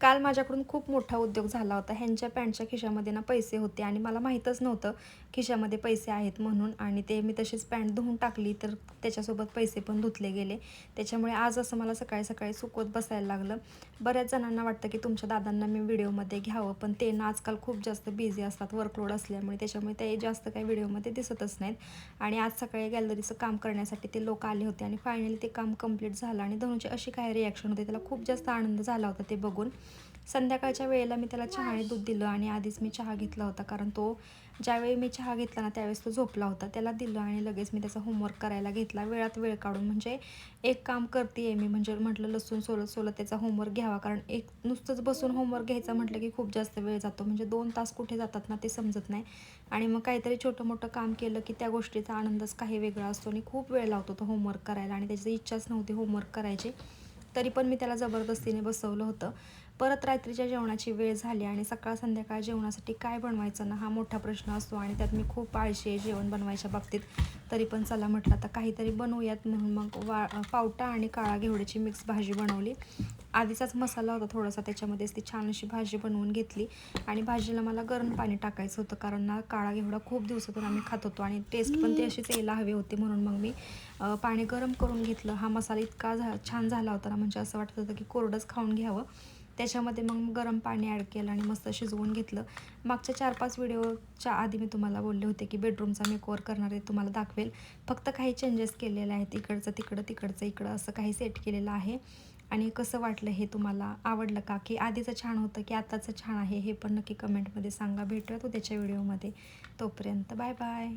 काल माझ्याकडून खूप मोठा उद्योग झाला होता. ह्यांच्या पॅन्टच्या खिशामध्ये ना पैसे होते आणि मला माहीतच नव्हतं खिशामध्ये पैसे आहेत म्हणून आणि ते मी तशीच पॅन्ट धुवून टाकली तर त्याच्यासोबत पैसे पण धुतले गेले. त्याच्यामुळे आज असं मला सकाळी सकाळी सुकवत बसायला लागलं. बऱ्याच जणांना वाटतं की तुमच्या दादांना मी व्हिडिओमध्ये घ्यावं पण ते ना आजकाल खूप जास्त बिझी असतात वर्कलोड असल्यामुळे. त्याच्यामुळे ते जास्त काही व्हिडिओमध्ये दिसतच नाहीत. आणि आज सकाळी गॅलरीचं काम करण्यासाठी ते लोक आले होते आणि फायनली ते काम कंप्लीट झालं आणि धनुची अशी काही रिॲक्शन होते त्याला खूप जास्त आनंद झाला होता ते बघून. संध्याकाळच्या वेळेला मी त्याला चहा आणि दूध दिलं आणि आधीच मी चहा घेतला होता कारण तो ज्यावेळी मी चहा घेतला ना त्यावेळेस तो झोपला होता. त्याला दिलं आणि लगेच मी त्याचा होमवर्क करायला घेतला. वेळात वेळ काढून म्हणजे एक काम करते आहे मी म्हणजे म्हटलं लसूण सोलत सोलत त्याचा होमवर्क घ्यावा कारण एक नुसतंच बसून होमवर्क घ्यायचं म्हटलं की खूप जास्त वेळ जातो. म्हणजे दोन तास कुठे जातात ना ते समजत नाही. आणि मग काहीतरी छोटं मोठं काम केलं की त्या गोष्टीचा आनंदच काही वेगळा असतो. आणि खूप वेळ लावतो तो होमवर्क करायला आणि त्याची इच्छाच नव्हती होमवर्क करायची. तरी पण मी त्याला जबरदस्तीने बसवलं होतं. परत रात्रीच्या जेवणाची वेळ झाली आणि सकाळ संध्याकाळ जेवणासाठी काय बनवायचं ना हा मोठा प्रश्न असतो आणि त्यात मी खूप आळशी आहे जेवण बनवायच्या बाबतीत. तरी पण चला म्हटलं आता काहीतरी बनवूयात म्हणून मग वा पावटा आणि काळा घेवड्याची मिक्स भाजी बनवली. आधीचाच मसाला होता थोडासा त्याच्यामध्येच ती छान अशी भाजी बनवून घेतली. आणि भाजीला मला गरम पाणी टाकायचं होतं कारण ना काळा घेवडा खूप दिवसातून आम्ही खात होतो आणि टेस्ट पण ती अशीच यायला हवी होती म्हणून मग मी पाणी गरम करून घेतलं. हा मसाला इतका झा छान झाला होता ना म्हणजे असं वाटत होतं की कोरडंच खाऊन घ्यावं. त्याच्यामध्ये मग गरम पाणी ॲड केलं आणि मस्त शिजवून घेतलं. मागच्या चार पाच व्हिडिओच्या आधी मी तुम्हाला बोलले होते की बेडरूमचा मेकओवर करणार आहे तुम्हाला दाखवेल. फक्त काही चेंजेस केलेले आहेत. इकडचं तिकडं तिकडचं इकडं असं काही सेट केलेलं आहे. आणि कसं वाटलं हे तुम्हाला आवडलं का? की आधीचं छान होतं की आत्ताचं छान आहे हे पण नक्की कमेंटमध्ये सांगा. भेटूया तो त्याच्या व्हिडिओमध्ये तोपर्यंत बाय बाय